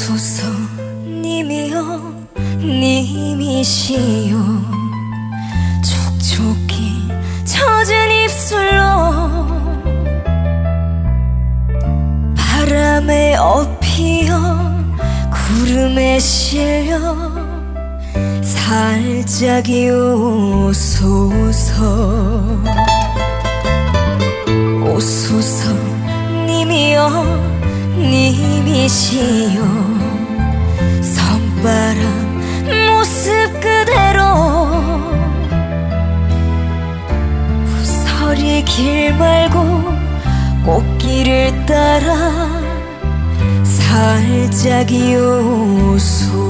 오소서 님이여 님이시여. 촉촉히 젖은 입술로 바람에 업히어 구름에 실려 살짝이 오소서. 오소서 님이여 님이시여 선바람 모습 그대로 서리 길 말고 꽃길을 따라 살짝 이 오소서